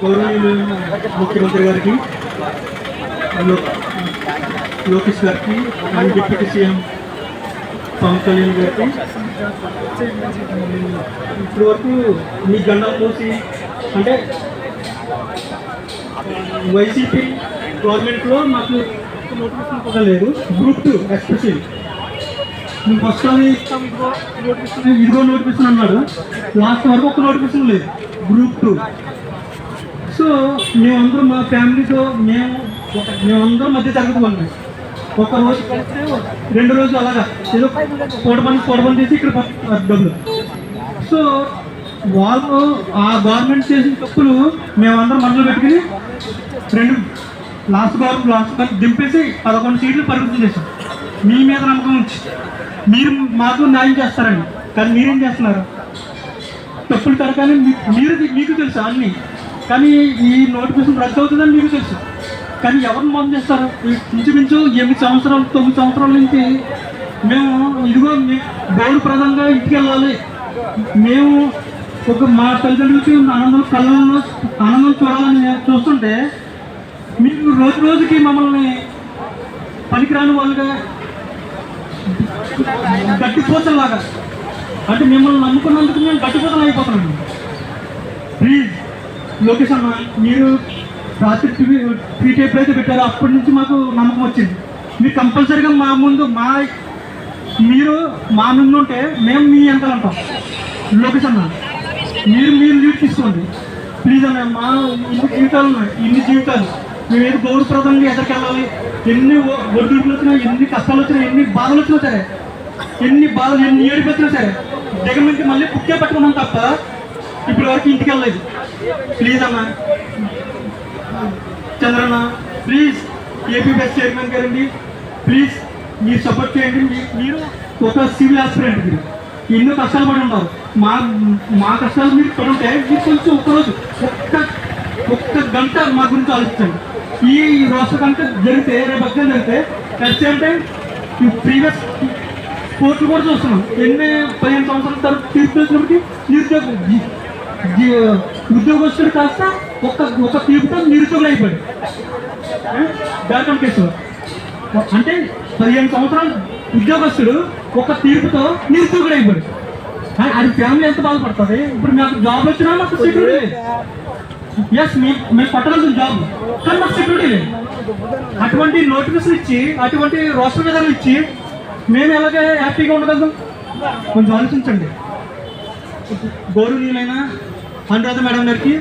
గౌరవనీయులైన ముఖ్యమంత్రి గారికి లోకేష్ గారికి మరియు డిప్యూటీ సీఎం పవన్ కళ్యాణ్ గారికి. ఇప్పటి వరకు మీ గండం చూసి అంటే వైసీపీ గవర్నమెంట్లో మాకు నోటిఫికేషన్ కూడా లేదు. గ్రూప్ టూ ఎస్పెషల్ మేము ఫస్ట్ ఇస్తాం ఇదిగో నోటిఫికేషన్ ఇదిగో నోటిఫికేషన్ అన్నాడు. లాస్ట్ వరకు ఒక నోటిఫికేషన్ లేదు. Group two. సో మేమందరం మా ఫ్యామిలీతో మేము మేమందరం మధ్య తరగతి ఉన్నాం ఒక రోజు కలిస్తే రెండు రోజులు అలాగా. ఏదో కూడబని కూడబని చేసి ఇక్కడ డబ్బులు. సో వాళ్ళు ఆ గవర్నమెంట్ చేసిన తప్పులు మేమందరం మనలో పెట్టుకుని రెండు లాస్ట్ గవర్నమెంట్ లాస్ట్ గవర్నమెంట్ దింపేసి పదకొండు సీట్లు పరిమితం చేశాం. మీ మీద నమ్మకం ఉంచి. మీరు మాకు న్యాయం చేస్తారండి కానీ మీరేం చేస్తున్నారు? తప్పులు తరగానే మీరు మీకు తెలుసు అన్నీ. కానీ ఈ నోటిఫికేషన్ రద్దు అవుతుందని మీకు తెలుసు. కానీ ఎవరిని మోసం చేస్తారు? ఇంచుమించు ఎనిమిది సంవత్సరాలు తొమ్మిది సంవత్సరాల నుంచి మేము ఇదిగో బోర్డు ప్రధానంగా ఇంటికి వెళ్ళాలి. మేము ఒక మా తల్లిదండ్రులకి ఆనందం కళ్ళలో ఆనందం చూడాలని చూస్తుంటే మీరు రోజు రోజుకి మమ్మల్ని పనికిరాని వాళ్ళుగా గట్టిపోతలాగా అంటే మిమ్మల్ని నమ్ముకున్నందుకు మేము గట్టిపోతలు అయిపోతున్నాం. ప్లీజ్ లోకేష్ అన్న మీరు రాత్రి టీవీ టైప్ అయితే పెట్టారు. అప్పటి నుంచి మాకు నమ్మకం వచ్చింది. మీరు కంపల్సరీగా మా ముందు మా మీరు మా ముందు ఉంటే మేము మీ ఎంత అంటాం లోకేష్ అన్న మీరు మీరు లీడ్ తీసుకోండి. ప్లీజ్ అన్న మా ఇన్ని జీవితాలు ఉన్నాయి. ఇన్ని జీవితాలు. మేము ఏదో గౌరవప్రదంగా ఎదరికెళ్ళాలి? ఎన్ని ఒ- ఒడిదుడుకులు వచ్చినా ఎన్ని కష్టాలు వచ్చినా ఎన్ని బాధలు వచ్చినా సరే ఎన్ని బాధలు ఎన్ని ఏడుపు సరే దగ్గర నుంచి మళ్ళీ పుక్కే పట్టుకున్నాం తప్ప ఇప్పటి వరకు ఇంటికి వెళ్ళలేదు. ప్లీజ్ అన్న Chandranna please AP best chairman గారండి. ప్లీజ్ మీరు సపోర్ట్ చేయండి. మీరు ఒక సివిల్ ఆస్పిరెంట్ మీరు. ఎన్నో కష్టాలు పడి ఉన్నారు. మా మా కష్టాలు మీరు పడుంటే మీరు కొంచెం ఒక్కరోజు ఒక్క ఒక్క గంట మా గురించి ఆలోచించండి. ఈ రోజు కనుక జరిగితే రేపు పక్కన జరిగితే అట్ సేమ్ టైం ప్రీవియస్ కోర్టులు కూడా చూస్తున్నాం. ఎన్ని పదిహేను సంవత్సరాల తర్వాత తీర్పు వచ్చినప్పటికీ నిరుద్యోగం ఉద్యోగస్తుడు కాస్త ఒక ఒక తీర్పుతో నిరుద్యోగులు అయిపోయాడు జార్ఖండ్ కేసు. అంటే పదిహేను సంవత్సరాలు ఉద్యోగస్తుడు ఒక తీర్పుతో నిరుద్యోగుడు అయిపోయాడు అది ఫ్యామిలీ ఎంత బాధపడుతుంది? ఇప్పుడు నాకు జాబ్ వచ్చినా మాకు సెక్యూరిటీ ఎస్ మీ మేము పట్టగలుగుతాం జాబ్ కానీ మాకు సెక్యూరిటీ లేదు. అటువంటి నోటిఫికేషన్ ఇచ్చి అటువంటి రోస్టర్ విధానం ఇచ్చి మేము ఎలాగే హ్యాపీగా ఉండగలుగుతాం? కొంచెం ఆలోచించండి. గౌరవనీయులైన అనురాధ మేడం గారికి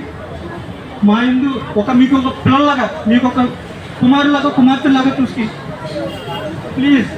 మా ఇందు ఒక మీకు ఒక పిల్లలాగా మీకు ఒక కుమారులాగా కుమార్తెలాగా చూసి ప్లీజ్.